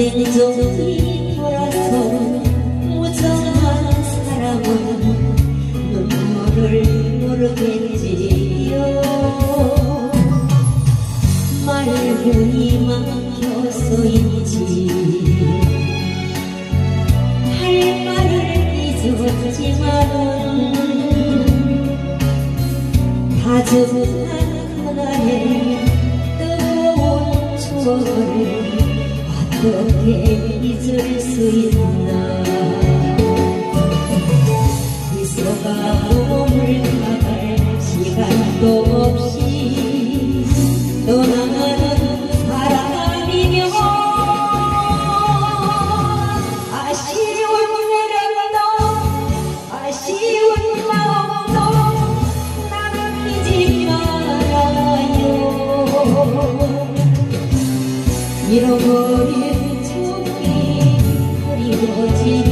냉정히 돌아서 무정한 사람은 눈물을 모르겠지요. 말문이 막혀서인지 잊었지만은 다정한 그날의 뜨거운 추억을 어떻게 잊을 수 있나 잃어버린 추억이 그리워지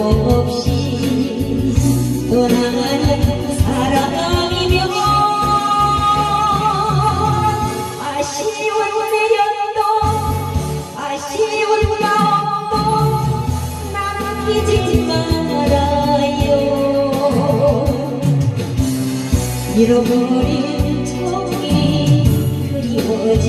없이 떠나가는 사람이면 아쉬운 미련도 아쉬운 마음도 남기지 말아요. 잃어버린 정이 그리워지